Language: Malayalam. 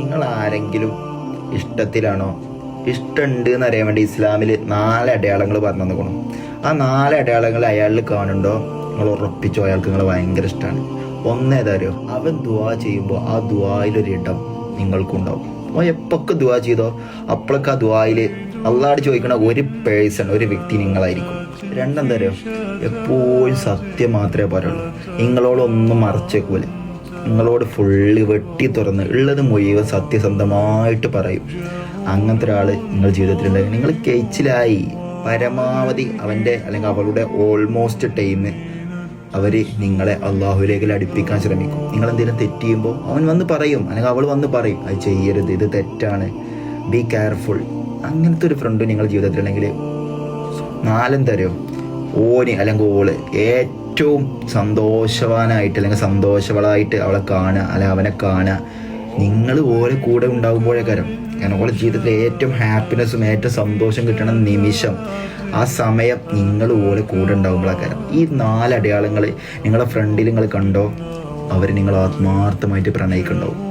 നിങ്ങൾ ആരെങ്കിലും ഇഷ്ടത്തിലാണോ? ഇഷ്ടമുണ്ട് എന്ന് അറിയാൻ വേണ്ടി ഇസ്ലാമിൽ നാല് അടയാളങ്ങൾ പറഞ്ഞു തന്നിക്കണം. ആ നാല് അടയാളങ്ങൾ അയാളിൽ കാണുന്നുണ്ടോ? നിങ്ങൾ ഉറപ്പിച്ചോ? അയാൾക്ക് നിങ്ങൾ ഭയങ്കര ഇഷ്ടമാണ്. ഒന്നേതാരോ അവൻ ദുവാ ചെയ്യുമ്പോൾ ആ ദുവായിലൊരിടം നിങ്ങൾക്കുണ്ടാവും. അവൻ എപ്പൊക്കെ ദുവാ ചെയ്തോ അപ്പോഴൊക്കെ ആ ദുവായിൽ അള്ളാട് ചോദിക്കണ ഒരു പേഴ്സൺ ഒരു വ്യക്തി നിങ്ങളായിരിക്കും. രണ്ടെന്താ അറിയോ? എപ്പോഴും സത്യം മാത്രമേ പറയുള്ളൂ. നിങ്ങളോടൊന്നും മറച്ചേക്കൂല. നിങ്ങളോട് ഫുള്ള് വെട്ടി തുറന്ന് ഉള്ളത് മുഴുവൻ സത്യസന്ധമായിട്ട് പറയും. അങ്ങനത്തെ ഒരാൾ നിങ്ങൾ ജീവിതത്തിലുണ്ടെങ്കിൽ നിങ്ങൾ കേച്ചിലായി. പരമാവധി അവന്റെ അല്ലെങ്കിൽ അവളുടെ ഓൾമോസ്റ്റ് ടൈം അവർ നിങ്ങളെ അള്ളാഹുലേക്ക് അടുപ്പിക്കാൻ ശ്രമിക്കും. നിങ്ങൾ എന്തെങ്കിലും തെറ്റിയുമ്പോൾ അവൻ വന്ന് പറയും. അല്ലെങ്കിൽ അവൾ വന്ന് പറയും. അത് ചെയ്യരുത്. ഇത് തെറ്റാണ്. ബി കെയർഫുൾ അങ്ങനത്തെ ഒരു ഫ്രണ്ട് നിങ്ങളുടെ ജീവിതത്തിലുണ്ടെങ്കിൽ നാലും തരം ഓന് അല്ലെങ്കിൽ ഓൾ ഏറ്റവും സന്തോഷവാനായിട്ട് അല്ലെങ്കിൽ സന്തോഷവളായിട്ട് അവളെ കാണുക അല്ലെ അവനെ കാണുക. നിങ്ങൾ ഓരോ കൂടെ ഉണ്ടാകുമ്പോഴേക്കാരം കാരണം ഓരോ ജീവിതത്തിൽ ഏറ്റവും ഹാപ്പിനെസ്സും ഏറ്റവും സന്തോഷം കിട്ടണ നിമിഷം ആ സമയം നിങ്ങൾ ഓരോ കൂടെ ഉണ്ടാകുമ്പോഴേ ഉണ്ടാകുമ്പോഴേക്കാരം ഈ നാല് അടയാളങ്ങൾ നിങ്ങളെ ഫ്രണ്ടിൽ നിങ്ങൾ കണ്ടോ? അവർ നിങ്ങൾ ആത്മാർത്ഥമായിട്ട് പ്രണയിക്കുന്നുണ്ടാവും